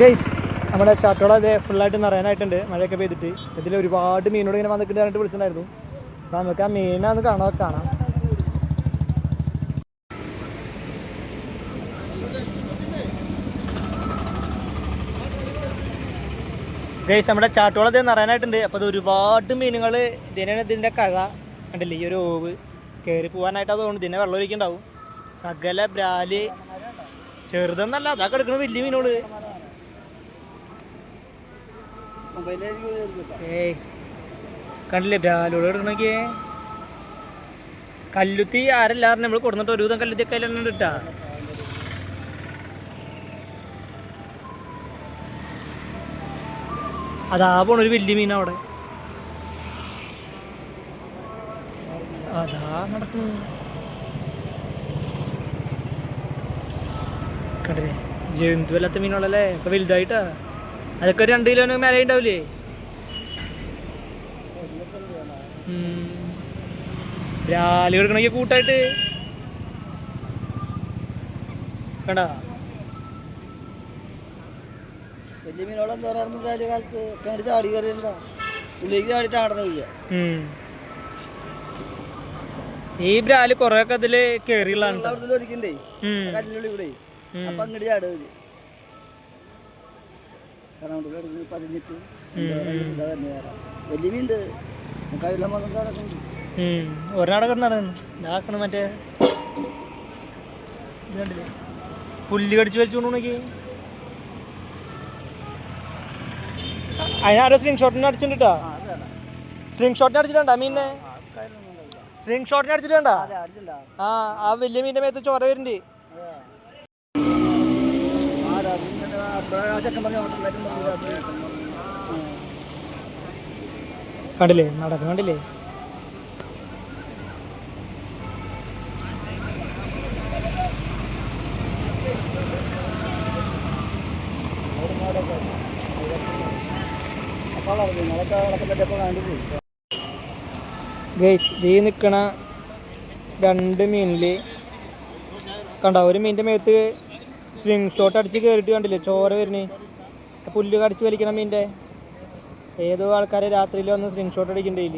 Guys നമ്മുടെ ചാട്ടോള അതേ ഫുള്ളായിട്ട് നിറയാനായിട്ടുണ്ട്. മഴയൊക്കെ പെയ്തിട്ട്. ഇതിൽ ഒരുപാട് മീനോട് ഇങ്ങനെ വന്നിട്ട് പറഞ്ഞിട്ട് വിളിച്ചിട്ടുണ്ടായിരുന്നു. നമുക്ക് ആ മീനാന്ന് കാണാൻ കാണാം ഗൈസ് നമ്മുടെ ചാട്ടോള ഇത് നിറയാനായിട്ടുണ്ട്. അപ്പോൾ അത് ഒരുപാട് മീനുകൾ ഇതിനാണ് ഇതിന്റെ കഴ കണ്ടില്ലേ? ഈ ഒരു ഓവ് കയറി പോകാനായിട്ട് അതുകൊണ്ട് ഇതിനെ വെള്ളം ഒഴിക്കുന്നുണ്ടാവും സകല ബ്രാൽ ചെറുതെന്നല്ല അതാ കിടക്കുന്ന വലിയ മീനുകൾ ഏയ് കണ്ടില്ലേ? ബ്രാലോട് എടുക്കണമെങ്കിൽ കല്ലുത്തി ആരെല്ലാരും നമ്മൾ കൊടുത്തിട്ട് ഒരുവിധം കല്ലുത്തി കയ്യിൽ അതിലെണ്ണം ഇട്ടാ അതാ പോണ ഒരു വലിയ മീൻ അവിടെ. അതാ നടക്കുന്നു കണ്ടില്ലേ? ജന്തു അല്ലാത്ത മീനുകളല്ലേ? ഇപ്പൊ വലുതായിട്ടാ. അതൊക്കെ രണ്ട് കിലോന് മേലെ ഉണ്ടാവില്ലേ രാലി കൊടുക്കണമെങ്കിൽ കൂട്ടായിട്ട്. കണ്ടാ? വലിയ മീനോളം കയറാറുണ്ട് വലിയ കാലത്ത് അങ്ങോട്ട് ചാടി കയറിയിരുന്നാ ഉള്ളിലേക്ക് ചാടി ചാടണമില്ല. ഈ ബ്രാൽ കൊറേ ഒക്കെ ഇതിൽ കേറിയുള്ളതാണ് ഒരിക്കണ്ടേ ഇവിടെ. അപ്പൊ അങ്ങോട്ട് ചാടുക കാരണം കിടന്ന് പതിഞ്ഞിട്ട് ഇതാ തന്നെ കയറാം. വലിയ മീനുണ്ട്. കയ്യിലെ മതം കയറക്കുണ്ട് ഉം. ഒരാടെ കിടന്നു മറ്റേ പുല്ല് കടിച്ച് വലിച്ചോണ്ട് നോക്കി അതിനാരോ സ്ലിംഗ് ഷോട്ടിന് അടിച്ചിട്ടാ ആ അതാണ് സ്ലിംഗ് ഷോട്ടിന് അടിച്ചിട്ടുണ്ടാ മീനെ ആ സ്ലിംഗ് ഷോട്ടിന് അടിച്ചിട്ടുണ്ടാ? അടിച്ചിട്ടുണ്ടാ. ആ ആ വലിയ മീനിന്റെ മേത്ത് ചോര വരുന്നുണ്ട് ആരാ ഇങ്ങനെ അപ്പോഴാ ആ കണ്ടില്ലേ? നടക്കും കണ്ടില്ലേ? ഗൈസ് ഈ നിൽക്കണ രണ്ട് മീനിൽ കണ്ട ഒരു മീനിന്റെ മേത്ത് സ്വിങ് ഷോട്ട് അടിച്ച് കയറിയിട്ട് കണ്ടില്ലേ? ചോര വരുന്നേ. പുല്ല് കടിച്ച് വലിക്കണം മീന്റെ. ഏതോ ആൾക്കാരെ രാത്രിയിൽ വന്ന് സ്വിങ് ഷോട്ട് അടിക്കണ്ടേൽ.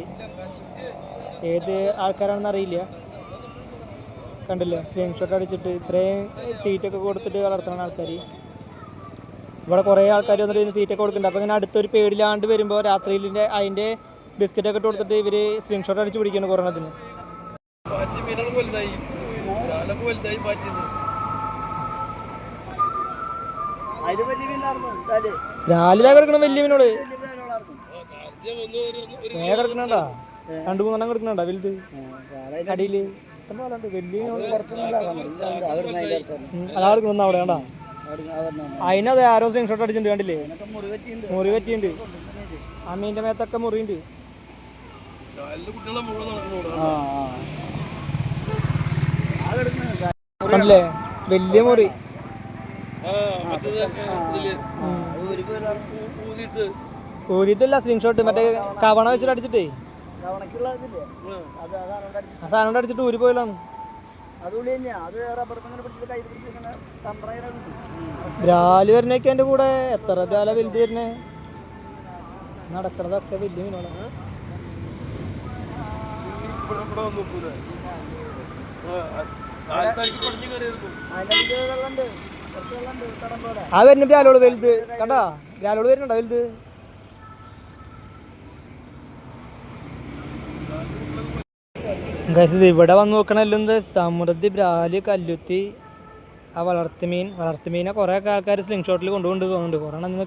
ഏത് ആൾക്കാരാണെന്ന് അറിയില്ല. കണ്ടില്ല? സ്വിങ് ഷോട്ട് അടിച്ചിട്ട് ഇത്രയും തീറ്റൊക്കെ കൊടുത്തിട്ട് വളർത്തണം ആൾക്കാർ ഇവിടെ കുറേ ആൾക്കാർ വന്നിട്ട് ഇതിന് തീറ്റ കൊടുക്കുന്നുണ്ട്. അപ്പോൾ ഇങ്ങനെ അടുത്തൊരു പേടിലാണ്ട് വരുമ്പോൾ രാത്രിയിലിന്റെ അതിന്റെ ബിസ്ക്കറ്റൊക്കെ ഇട്ട് കൊടുത്തിട്ട് ഇവർ സ്ലിംഗ് ഷോട്ട് അടിച്ച് പിടിക്കുന്നു കൊറോണത്തിന് രാലിതാ കിടക്കണം വലിയ മീനോട്? വലിയ മീനുകളായിരുന്നു. നേരെ കിടക്കണണ്ടാ രണ്ടു മൂന്നെണ്ണം കിടക്കണണ്ടാ വലുത്? അടിയിൽ. അതാ കിടക്കുന്ന അവിടെ കണ്ടാ? അതിനത് ആരോ സ്ക്രീൻ ഷോട്ട് അടിച്ചിട്ടുണ്ട് കണ്ടില്ലേ? മുറി പറ്റിയുണ്ട് മീന്റെ മേത്തൊക്കെ മുറിയുണ്ട്. കണ്ടില്ലേ? വലിയ മുറി. ഊതിയിട്ടില്ല സ്ക്രീൻഷോട്ട് മറ്റേ കവണ വെച്ചിട്ട് അടിച്ചിട്ടേ. ആ. സാധനം കൊണ്ട് അടിച്ചിട്ട് ഊരി പോയതാണ്. രാൽ വരുന്നൊക്കെ എന്റെ കൂടെ. എത്ര രാല വലുത് വരുന്നേ? നടക്കണതൊക്കെ വലിയ അടിയിൽ വെള്ളമുണ്ട്. ആ വരുന്ന ബ്രാലോട് വലുത്. കണ്ടാ? ബ്രാലോട് വരുന്നുണ്ടോ വലുത്? ഗസ് ഇവിടെ വന്ന് നോക്കണല്ലോ എന്ത്? സമൃദ്ധി ബ്രാൽ കല്ലുത്തി. ആ വളർത്തുമീൻ വളർത്തുമീനെ കുറേ ഒക്കെ ആൾക്കാർ സ്ലിംഗ് ഷോട്ടിൽ കൊണ്ടുകൊണ്ട് പോകുന്നുണ്ട് കുറേ എണ്ണം നിന്ന്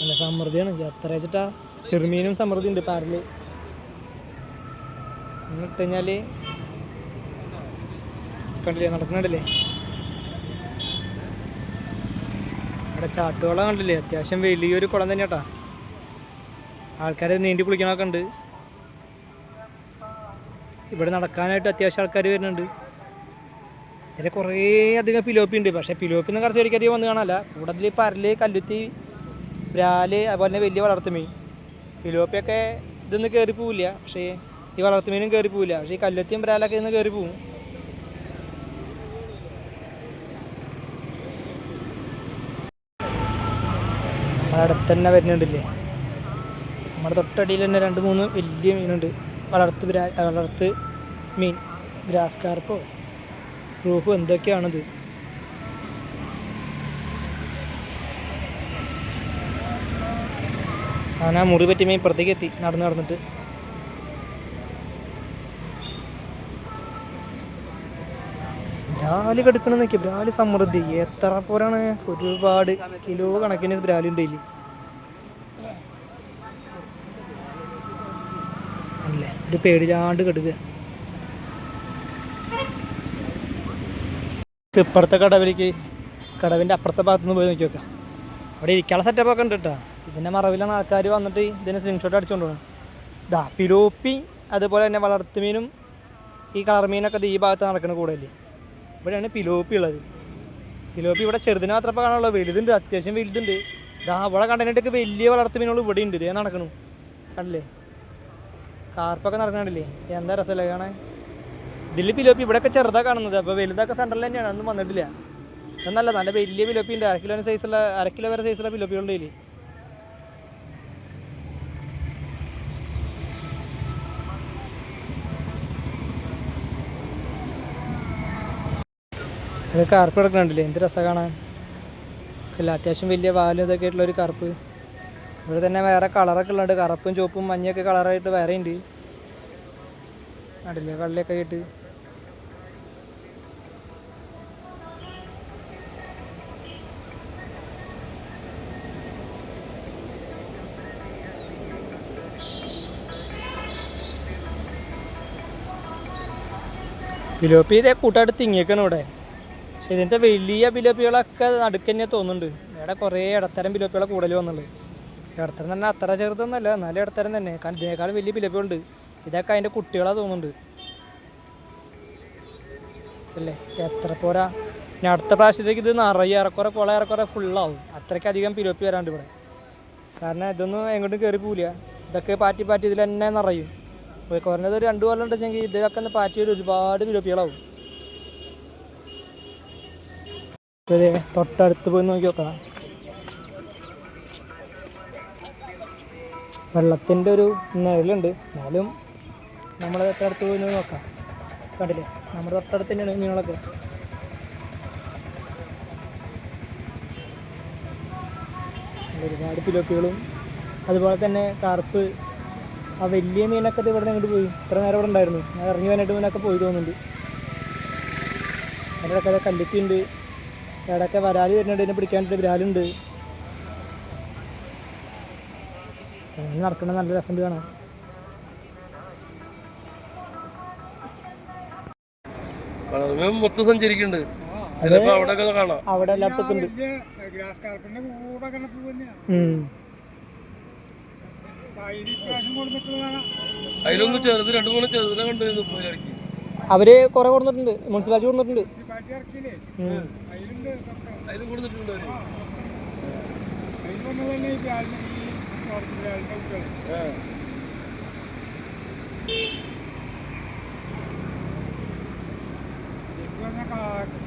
നല്ല സമൃദ്ധിയാണ്. എത്ര വെച്ചിട്ടാ? ചെറുമീനും സമൃദ്ധി ഉണ്ട് പാരൽ. എന്നിട്ട് കഴിഞ്ഞാൽ കണ്ടില്ലേ? നടക്കുന്നുണ്ടല്ലേ? അവിടെ ചാട്ടുകുളം കണ്ടില്ലേ? അത്യാവശ്യം വലിയൊരു കുളം തന്നെ കേട്ടാ ആൾക്കാർ നീന്തി കുളിക്കണമൊക്കെ ഉണ്ട്. ഇവിടെ നടക്കാനായിട്ട് അത്യാവശ്യം ആൾക്കാർ വരുന്നുണ്ട്. ഇതിൽ കുറേ അധികം പിലോപ്പി ഉണ്ട്. പക്ഷേ പിലോപ്പി ഒന്നും കുറച്ച് അധികം വന്ന് കാണാനല്ല. കൂടുതൽ പരൽ കല്ലുത്തി ബ്രാൽ അതുപോലെ തന്നെ വലിയ വളർത്തുമീൻ. പിലോപ്പിയൊക്കെ ഇതൊന്നും കയറി പോവില്ല. പക്ഷേ ഈ വളർത്തുമീനും കയറി പോവില്ല. പക്ഷേ ഈ കല്ലുത്തിയും ബ്രാലൊക്കെ ഇന്ന് കയറി പോവും. നമ്മുടെ അടുത്ത് തന്നെ വരുന്നുണ്ടല്ലേ? നമ്മുടെ തൊട്ടടിയിൽ തന്നെ രണ്ട് മൂന്ന് വലിയ മീനുണ്ട്. വളർത്ത് വളർത്ത് മീൻ. ഗ്രാസ് കാർപ്പോ? റൂഹു എന്തൊക്കെയാണത്? ഞാൻ ആ മുറി പറ്റി മീൻ ഇപ്പുറത്തേക്ക് എത്തി. നടന്ന് നടന്നിട്ട്. ബ്രാൽ കെടുക്കണം നോക്കി ബ്രാൽ സമൃദ്ധി. എത്ര പോരാണ്? ഒരുപാട് കിലോ കണക്കിന് ബ്രാലുണ്ട് ഇതിൽ അല്ലേ? ഒരു പേടില്ലാണ്ട് കെടുക്കുക ഇപ്പുറത്തെ കടവിലേക്ക് കടവിന്റെ അപ്പുറത്തെ ഭാഗത്ത് നിന്ന് പോയി നോക്കി നോക്കാം. അവിടെ ഇരിക്കാനുള്ള സെറ്റപ്പ് ഒക്കെ ഉണ്ട് കേട്ടോ ഇതിന്റെ മറവിലാണ് ആൾക്കാർ വന്നിട്ട് ഇതിന് സ്ക്രീൻഷോട്ട് അടിച്ചുകൊണ്ട് പോകുന്നത് ദാ പിലോപ്പി അതുപോലെ തന്നെ വളർത്തുമീനും ഈ കളർ മീനൊക്കെ ഈ ഭാഗത്ത് നടക്കുന്ന കൂടുതൽ ഇവിടെയാണ് പിലോപ്പി ഉള്ളത്. പിലോപ്പി ഇവിടെ ചെറുതിന് മാത്രമേ കാണാനുള്ളൂ. വലുതുണ്ട് അത്യാവശ്യം വലുതുണ്ട്. ഇതാ അവിടെ കണ്ടതിനൊക്കെ വലിയ വളർത്തു മീനുകൾ ഇവിടെ ഉണ്ട്. ഇതേ നടക്കണു. കണ്ടില്ലേ? കാർപ്പൊക്കെ നടക്കണില്ലേ എന്താ രസമല്ലേ കാണാൻ? ഇതിൽ പിലോപ്പി ഇവിടെയൊക്കെ ചെറുതാണ് കാണുന്നത്. അപ്പോൾ വലുതൊക്കെ സെന്ററിൽ തന്നെയാണ്. ഒന്നും വന്നിട്ടില്ല. എന്നല്ല നല്ല വലിയ പിലോപ്പി ഉണ്ട്. അര കിലോന് സൈസുള്ള അര കിലോ വരെ സൈസുള്ള പിലോപ്പികളുണ്ട് ഇതിൽ അത് കറുപ്പ് എടുക്കണുണ്ടല്ലേ എന്ത് രസം കാണാൻ. അല്ല അത്യാവശ്യം വലിയ വാലും ഇതൊക്കെ ആയിട്ടുള്ള ഒരു കറുപ്പ്. ഇവിടെ തന്നെ വേറെ കളറൊക്കെ ഉള്ളത് കറുപ്പും ചുവപ്പും മഞ്ഞയൊക്കെ കളറായിട്ട് വേറെ ഉണ്ട് കണ്ടില്ലേ? കള്ളിയൊക്കെ ആയിട്ട്. പിലോപ്പി ഇതേ കൂട്ടായിട്ട് തിങ്ങിയേക്കാണ് ഇവിടെ. പക്ഷെ ഇതിന്റെ വലിയ ബിലോപ്പികളൊക്കെ നടുക്ക് തന്നെ തോന്നുന്നുണ്ട്. ഇവിടെ കുറേ ഇടത്തരം ബിലോപ്പികളെ കൂടുതൽ വന്നുള്ളത് ഇടത്തരം തന്നെ അത്ര ചെറുതൊന്നല്ല നല്ല ഇടത്തരം തന്നെ. കാരണം ഇതിനേക്കാളും വലിയ ബിലോപ്പികളുണ്ട്. ഇതൊക്കെ അതിന്റെ കുട്ടികളാ തോന്നുന്നുണ്ട്. അല്ലേ? എത്ര പോരാ? ഇനി അടുത്ത പ്രാവശ്യത്തേക്ക് ഇത് നിറയെ ഏറെക്കുറെ കുളം ഏറെക്കുറെ ഫുള്ളാവും അത്രയ്ക്കധികം പിലോപ്പി വരാണ്ട് ഇവിടെ. കാരണം ഇതൊന്നും എങ്ങോട്ടും കയറി പോവില്ല. ഇതൊക്കെ പാറ്റി പാറ്റി ഇതിൽ തന്നെ നിറയും. കുറഞ്ഞത് ഒരു രണ്ട് കൊല്ലം ഉണ്ടെങ്കിൽ ഇതിലൊക്കെ ഒന്ന് പാറ്റി ഒരു ഒരുപാട് പിലോപ്പികളാവും അതെ തൊട്ടടുത്ത് പോയി നോക്കി നോക്കാം വെള്ളത്തിന്റെ ഒരു നിഴലുണ്ട്. എന്നാലും നമ്മൾ തൊട്ടടുത്ത് പോയി നോക്കാം. കണ്ടില്ലേ? നമ്മുടെ തൊട്ടടുത്ത് തന്നെയാണ് മീനുകളൊക്കെ. ഒരുപാട് പിലോപ്പികളും അതുപോലെ തന്നെ കാർപ്പ്. ആ വലിയ മീനൊക്കെ ഇത് ഇവിടെ നിന്ന് ഇങ്ങോട്ട് പോയി. ഇത്ര നേരം ഇവിടെ ഉണ്ടായിരുന്നു. ഞാൻ ഇറങ്ങി വന്നിട്ട് മീനൊക്കെ പോയി തോന്നുന്നുണ്ട്. അതിന്റെ ഇടയ്ക്ക് കല്ലിക്കുണ്ട് ഇടയ്ക്ക് വരാൽ വരുന്നുണ്ട് ഇതിനെ പിടിക്കാനായിട്ട് വിരാലുണ്ട്. നടക്കണ നല്ല രസമുണ്ട് കാണാൻ. കളർമേം മൊത്തം സഞ്ചരിക്കുന്നുണ്ട്. ചിലപ്പോ അവിടെ കാണാം. അവിടെ അതിലൊന്ന് ചെറുത് രണ്ടു മൂന്ന് ചെറുതിനെ കണ്ടിരുന്നു ഇപ്പൊ ഇടയ്ക്ക്. അവർ കുറെ കൊടുത്തിട്ടുണ്ട് മുനിസിപ്പാലിറ്റി കൊടുത്തിട്ടുണ്ട്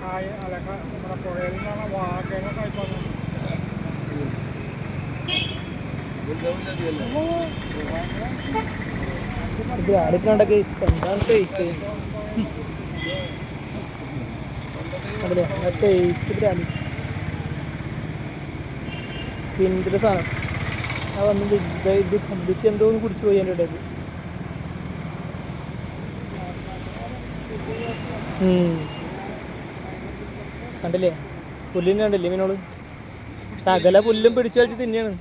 കായ അല്ല നമ്മുടെ പുഴയിൽ നിന്നാണ് കഴിപ്പാണ് ഇത് ആരൊക്കെ കേസ് എന്താണ് സൈസ് ആ സൈസ് ബ്രാൻഡ് കിൻഡിലെ സാധനം. ആ വന്ന് ഇത് ഇത് എന്തോ ഒന്ന് കുടിച്ചു പോയി എന്റെ ഇടയിൽ കണ്ടില്ലേ? പുല്ലിനെ കണ്ടില്ലേ മീനോൾ സകല പുല്ലും പിടിച്ചു വലിച്ച് തിന്നെയാണ്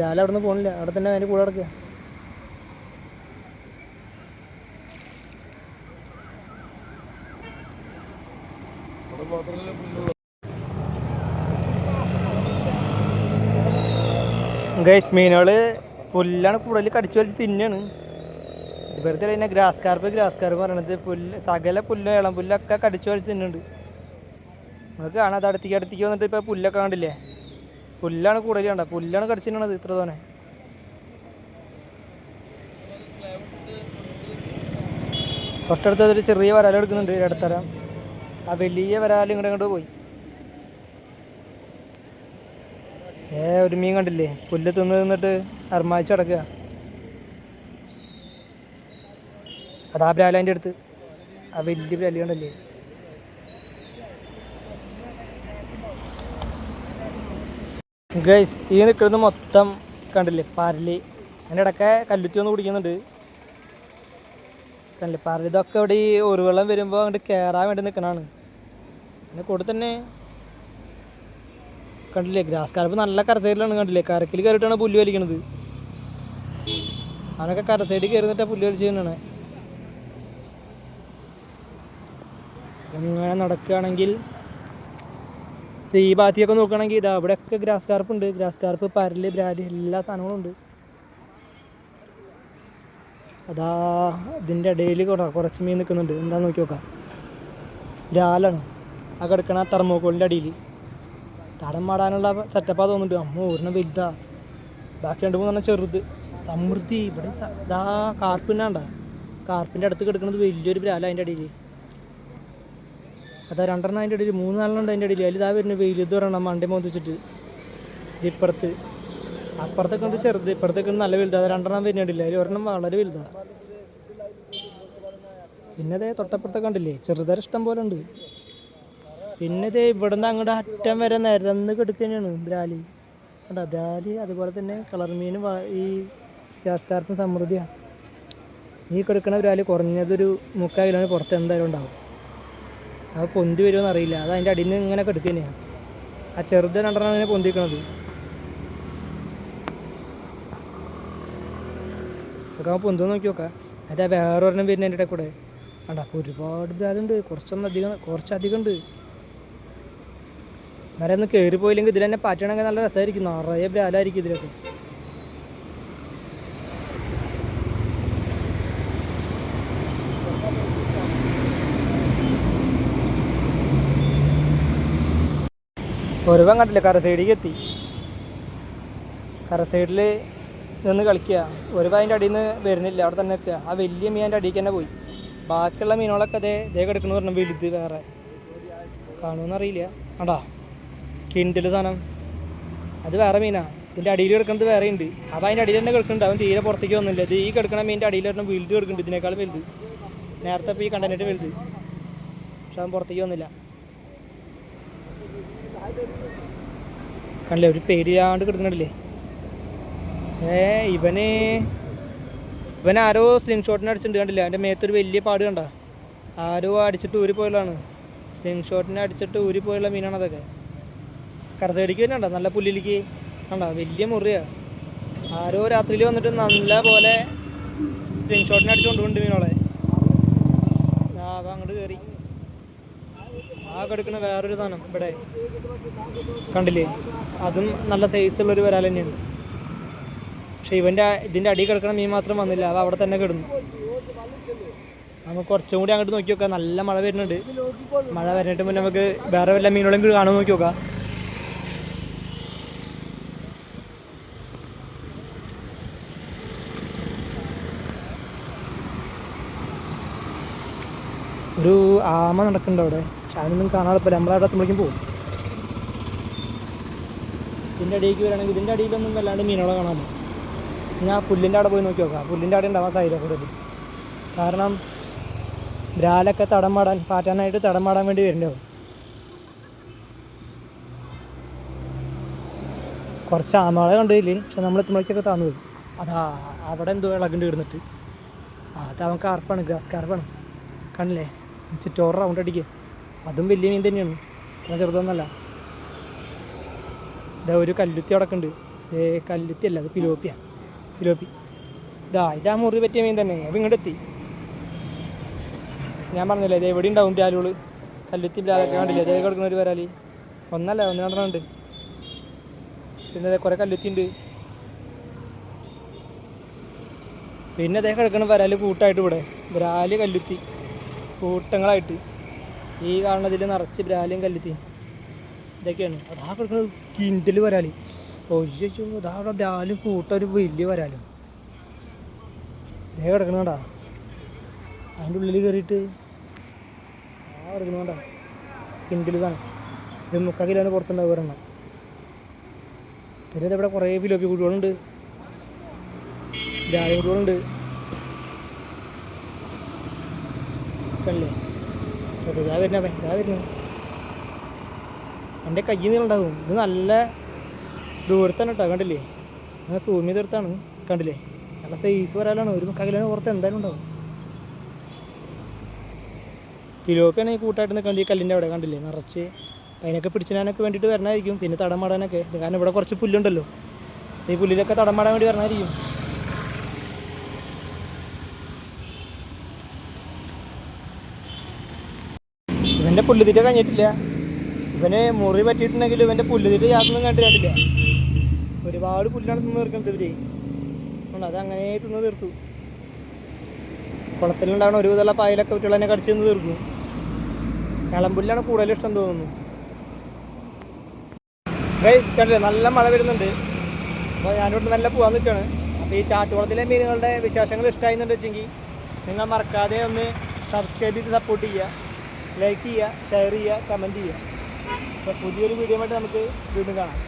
രാവിലെ അവിടെ നിന്ന് പോണില്ല. അവിടെ തന്നെ അതിന്റെ കൂടെ കിടക്കുക. ഗൈസ് മീനുകൾ പുല്ലാണ് കൂടുതൽ കടിച്ചു വലിച്ച് തിന്നാണ്. ഇവരത്തിൽ തന്നെ ഗ്രാസ് കാർപ്പ് ഗ്രാസ് കാർപ്പ് പറയണത്. പുല്ല് സകല പുല്ല് ഇളം പുല്ലൊക്കെ കടിച്ചു വലിച്ച് തിന്നുന്നുണ്ട്. നമുക്ക് കാണാം അത് അടുത്തേക്ക് അടുത്തേക്ക് വന്നിട്ട് ഇപ്പോൾ പുല്ലൊക്കെ കണ്ടില്ലേ? പുല്ലാണ് കൂടുതൽ കണ്ട പുല്ലാണ് കടിച്ചു തിന്നണത് ഇത്ര തോനെ. തൊട്ടടുത്ത് ഒരു ചെറിയ വരാലെടുക്കുന്നുണ്ട് ഇടത്തരം ആ വലിയ വരാലും ഇങ്ങോട്ട് ഇങ്ങോട്ട് പോയി. ഏ ഒരു മീൻ കണ്ടില്ലേ? പുല്ല് തിന്ന് തിന്നിട്ട് അർമാച്ച് കിടക്കുക അതാ ബ്രാലാന്റെ അടുത്ത്. ആ വലിയ ബ്രാലി കണ്ടല്ലേ? ഗൈസ് ഈ നിൽക്കുന്നത് മൊത്തം കണ്ടില്ലേ? പരലി. അതിന്റെ ഇടയ്ക്ക് കല്ലുത്തി ഒന്ന് കുടിക്കുന്നുണ്ട്. കണ്ടില്ലേ? ഇതൊക്കെ ഇവിടെ ഈ ഒരു വെള്ളം വരുമ്പോൾ അങ്ങോട്ട് കയറാൻ വേണ്ടി നിൽക്കണതാണ് പിന്നെ കൂടെ തന്നെ കണ്ടില്ലേ? ഗ്രാസ് കാർപ്പ് നല്ല കരസൈഡിലാണ് കണ്ടില്ലേ? കരക്കിൽ കയറിയിട്ടാണ് പുല്ല് വലിക്കണത്. അവനൊക്കെ കരസൈഡിൽ കയറിന്നിട്ടാണ് പുല്ല് വലിച്ചു തന്നെയാണ് ഇങ്ങനെ നടക്കുകയാണെങ്കിൽ ഈ ഭാഗത്തേക്കൊക്കെ നോക്കുകയാണെങ്കിൽ ഇതാ അവിടെയൊക്കെ ഗ്രാസ് കാർപ്പ് ഉണ്ട് ഗ്രാസ് കാർപ്പ് പരൽ ബ്രാഡ് എല്ലാ സാധനങ്ങളും ഉണ്ട്. അതാ ഇതിന്റെ ഇടയിൽ കുറച്ച് മീൻ നിൽക്കുന്നുണ്ട്. എന്താ നോക്കി നോക്കാം. രാലാണ്. ആ കിടക്കണ തെർമോക്കോളിന്റെ അടിയിൽ. തടം മാടാനുള്ള സെറ്റപ്പാ തോന്നുന്നുണ്ട്. അമ്മ ഒരെണ്ണം വലുതാ. ബാക്കി രണ്ട് മൂന്നെണ്ണം ചെറുത്. സമൃദ്ധി. ഇവിടെ ഇതാ കാർപ്പിനാണ്ട കാർപ്പിന്റെ അടുത്ത് കിടക്കുന്നത് വലിയൊരു ബ്രാല അതിന്റെ അടിയിൽ. അതാ രണ്ടെണ്ണം അതിന്റെ ഇടയിൽ മൂന്ന് നാലെണ്ണം ഉണ്ട് അതിന്റെ ഇടയിൽ അതിൽ ഇതാ വരുന്നത് വെയിലത്ത് ഒരെണ്ണം മണ്ടേ മോന്തിച്ചിട്ട് ഇത് ഇപ്പുറത്ത് അപ്പുറത്തൊക്കെ ഉണ്ട് ചെറുത് ഇപ്പുറത്തൊക്കെ ഉണ്ട് നല്ല വലുതാണ് രണ്ടെണ്ണം വരുന്നുണ്ടില്ല അതിൽ ഒരെണ്ണം വളരെ വലുതാണ് പിന്നെ അതേ തൊട്ടപ്പുറത്തൊക്കെ കണ്ടില്ലേ? ചെറുതര ഇഷ്ടം പോലെ ഉണ്ട്. പിന്നെ ഇതേ ഇവിടുന്ന് അങ്ങോട്ട് അറ്റം വരെ നിരന്ന് കിടക്കുകയാണ് ബ്രാലി. കണ്ടോ? ബ്രാലി അതുപോലെ തന്നെ കളർ മീൻ ഈ ഗ്യാസ്കാർക്കും സമൃദ്ധിയാണ് ഈ കെടുക്കണ ബ്രാലി കുറഞ്ഞതൊരു മുക്കാൽ കിലോന് പുറത്ത് എന്തായാലും ഉണ്ടാവും. അത് പൊന്തി വരുമോ അറിയില്ല. അത് അതിന്റെ അടിയിൽ നിന്ന് ഇങ്ങനെ കിടക്കുക ആ ചെറുത് രണ്ടെണ്ണം ഇങ്ങനെ പൊന്തിക്കണത്. ഒക്കെ ആ പൊന്തു നോക്കി നോക്കാം. അതാ വേറെ ഒരെണ്ണം വരുന്നതിന്റെ ഇടയിൽ കൂടെ. അണ്ട അപ്പോൾ ഒരുപാട് ബ്രാലുണ്ട് കുറച്ചൊന്നും അധികം കുറച്ചധികം ഉണ്ട്. വരെ ഒന്ന് കയറി പോയില്ലെങ്കിൽ ഇതിൽ തന്നെ പാറ്റണമെങ്കിൽ നല്ല രസമായിരിക്കും. നിറയെ ബ്രാലായിരിക്കും ഇതിലൊക്കെ. ഒരുവൻ കണ്ടില്ല കര സൈഡിലേക്ക് എത്തി? കര സൈഡിൽ നിന്ന് കളിക്കുക. ഒരു അതിന്റെ അടിയിൽ നിന്ന് വരുന്നില്ല. അവിടെ തന്നെ നിൽക്കുക. ആ വലിയ മീൻ അതിന്റെ അടിയിൽ തന്നെ പോയി. ബാക്കിയുള്ള മീനുകളൊക്കെ അതേ ഇതേ കിടക്കുന്നു പറഞ്ഞു വലുത് വേറെ. കാണുമെന്നറിയില്ല ആണ്ടാ കിൻഡിൽ സാധനം. അത് വേറെ മീനാ. ഇതിന്റെ അടിയിൽ കിടക്കുന്നത് വേറെ ഉണ്ട്. അപ്പോൾ അതിന്റെ അടിയിൽ തന്നെ കിടക്കുന്നുണ്ട്. അവൻ തീരെ പുറത്തേക്ക് വന്നില്ല. ഇത് ഈ കിടക്കണ മീന്റെ അടിയിൽ ഒരെണ്ണം വലുത് കിടക്കുന്നുണ്ട്. ഇതിനേക്കാൾ വലുത്. നേരത്തെ ഇപ്പോൾ ഈ കണ്ടനിട്ട് വലുത്. പക്ഷെ അവൻ പുറത്തേക്ക് വന്നില്ല. കണ്ടില്ലേ ഒരു പേരിയാണ്ട് കിടക്കുന്നുണ്ടല്ലേ? ഏ ഇവന് ഇവൻ ആരോ സ്ലിംഗ് ഷോട്ടിന് അടിച്ചിട്ടുണ്ട് കണ്ടില്ല? എന്റെ മേത്തൊരു വലിയ പാട് കണ്ട? ആരോ അടിച്ചിട്ട് ഊരി പോയുള്ളതാണ് സ്ലിംഗ് ഷോട്ടിന് അടിച്ചിട്ട് ഊരി പോയുള്ള മീനാണ് അതൊക്കെ. കരസൈഡിക്ക് വരുന്നുണ്ട? നല്ല പുല്ലിലേക്ക്. കണ്ട? വലിയ മുറിയാ. ആരോ രാത്രിയിൽ വന്നിട്ട് നല്ല പോലെ സ്ലിംഗ് ഷോട്ടിന് അടിച്ചുകൊണ്ടുണ്ട് മീനോളെ. ആ അവ അങ്ങോട്ട് കയറി ആ കിടക്കുന്ന വേറൊരു സാധനം ഇവിടെ. കണ്ടില്ലേ? അതും നല്ല സൈസുള്ളൊരു വരാൽ തന്നെയാണ്. പക്ഷെ ഇവന്റെ ഇതിന്റെ അടിയിൽ കിടക്കണ മീൻ മാത്രം വന്നില്ല. അത് അവിടെ തന്നെ കിടന്നു. നമുക്ക് കുറച്ചും കൂടി അങ്ങോട്ട് നോക്കി നോക്കാം. നല്ല മഴ വരുന്നുണ്ട്. മഴ വരുന്നിട്ട് മുന്നേ നമുക്ക് വേറെ വല്ല മീനുകളും കൂടി കാണാൻ നോക്കി നോക്കാം. ഒരു ആമ നടക്കുന്നുണ്ട് അവിടെ. പക്ഷെ അതിനൊന്നും കാണാതെ പോലെ നമ്മളവിടെ എത്തുമ്പോഴേക്കും പോകും ഇതിന്റെ അടിയിലേക്ക് വരികയാണെങ്കിൽ ഇതിന്റെ അടിയിലൊന്നും വല്ലാണ്ട് മീനുകളെ കാണാമോ ഞാൻ പുല്ലിന്റെ അവിടെ പോയി നോക്കി നോക്കാം. പുല്ലിന്റെ അവിടെ ഉണ്ടാവാൻ സാധ്യത കൂടുതൽ. കാരണം ബ്രാലൊക്കെ തടം മാടാൻ പാറ്റാനായിട്ട് തടം മാടാൻ വേണ്ടി വരുന്നുണ്ടാവും. കുറച്ച് ആമകളെ കണ്ടില്ലേ പക്ഷെ നമ്മൾ എത്തുമ്പോഴേക്കൊക്കെ താന്നു പോയി. അതാ അവിടെ എന്തോ ഇളകുണ്ട് ഇടുന്നിട്ട് ആ അത് അവൻ കാർപ്പാണ് ഗ്രാസ് കാർപ്പാണ്. കണ്ടില്ലേ? ചുറ്റോറ് റൗണ്ട് അടിക്കുക അതും വലിയ മീൻ തന്നെയാണ്. ഞാൻ ചെറുതൊന്നല്ല. ഇതാ ഒരു കല്ലുത്തി ഉണ്ട് ഏ കല്ലുത്തി അല്ല അത് പിലോപ്പിയാ പിലോപ്പി ഇതാ ഇതാ മുറി പറ്റിയ മീൻ തന്നെ. അപ്പം ഇങ്ങോട്ട് എത്തി. ഞാൻ പറഞ്ഞില്ലേ ഇത് എവിടെ ഉണ്ടാവും ബ്രാലുകൾ കല്ലുത്തി ബ്രാലൊക്കെ കണ്ടില്ലേ ഇതേ കൊടുക്കുന്ന ഒരു വരാലി. ഒന്നല്ല ഒന്ന് രണ്ടെണ്ണമുണ്ട് പിന്നെ കുറേ കല്ലുത്തി ഉണ്ട്. പിന്നെ അതേ കിടക്കുന്ന വരാൽ കൂട്ടായിട്ട് ഇവിടെ. ബ്രാൽ കല്ലുത്തി. കൂട്ടങ്ങളായിട്ട്. ഈ കാണുന്നതിൽ നിറച്ച് ബ്രാലും കല്ലുത്തി. ഇതൊക്കെയാണ്. അതാ കിടക്കുന്നത് കിൻഡിൽ വരാൽ. അവിടെ ബ്രാലും ഒരു വലിയ വരാലും. ഇതേ കിടക്കണണ്ടാ അതിന്റെ ഉള്ളിൽ കയറിയിട്ട് ആ കിടക്കണണ്ടാ കിൻഡൽ സാധനം ഇത് മുക്കാൽ കിലോന് പുറത്തുണ്ടാവും ഒരെണ്ണം. പിന്നെ ഇവിടെ കുറേ പിലോപ്പി കുട്ടികളുണ്ട് ജാതി കുട്ടികളുണ്ട് കണ്ടില്ലേ? ഇതാ വരുന്നത് ഇതാ വരുന്നത്. എന്റെ കയ്യിൽ നിന്നുണ്ടാവും ഇത് നല്ല ദൂരത്താണ് കേട്ടോ കണ്ടില്ലേ? അങ്ങനെ സൂമി തീർത്താണ് കണ്ടില്ലേ? നല്ല സൈസ് വരാലാണ് ഒരു കകലിന് പുറത്ത് എന്തായാലും ഉണ്ടാവും. പിലോപ്പിയാണ് ഈ കൂട്ടായിട്ട് നിൽക്കുന്നത് ഈ കല്ലിന്റെ അവിടെ കണ്ടില്ലേ? നിറച്ച് അതിനൊക്കെ പിടിച്ചിടാനൊക്കെ വേണ്ടിയിട്ട് വരണമായിരിക്കും പിന്നെ തടം മാടാനൊക്കെ. കാരണം ഇവിടെ കുറച്ച് പുല്ലുണ്ടല്ലോ. ഈ പുല്ലിലൊക്കെ തടം മാടാൻ വേണ്ടി വരണമായിരിക്കും ഇവന്റെ പുല്ലുതീറ്റ കഴിഞ്ഞിട്ടില്ല. ഇവന് മുറി പറ്റിയിട്ടുണ്ടെങ്കിൽ ഇവന്റെ പുല്ലുതീറ്റ യാതൊന്നും കണ്ടിട്ടില്ല ഒരുപാട് പുല്ലാണ് തിന്ന് തീർക്കുന്നത് ഇവർ. അത് അങ്ങനെ തിന്ന് തീർത്തു. കുളത്തിലുണ്ടാവണ ഒരു വിധമുള്ള പായലൊക്കെ കുട്ടികളെന്നെ കടിച്ച് തിന്ന് തീർന്നു. കളമ്പുല്ലാണ് കൂടുതൽ ഇഷ്ടം തോന്നുന്നു. ഗൈസ് നല്ല മഴ വരുന്നുണ്ട്. അപ്പോൾ ഞാനിവിടെ നല്ല പോകാൻ നിൽക്കുകയാണ് അപ്പോൾ ഈ ചാട്ടുകുളത്തിലെ മീനുകളുടെ വിശേഷങ്ങൾ ഇഷ്ടമായിരുന്നുണ്ട് വെച്ചെങ്കിൽ നിങ്ങൾ മറക്കാതെ ഒന്ന് സബ്സ്ക്രൈബ് ചെയ്ത് സപ്പോർട്ട് ചെയ്യുക ലൈക്ക് ചെയ്യുക ഷെയർ ചെയ്യുക കമന്റ് ചെയ്യുക അപ്പോൾ പുതിയൊരു വീഡിയോ ആയിട്ട് നമുക്ക് വീണ്ടും കാണാം.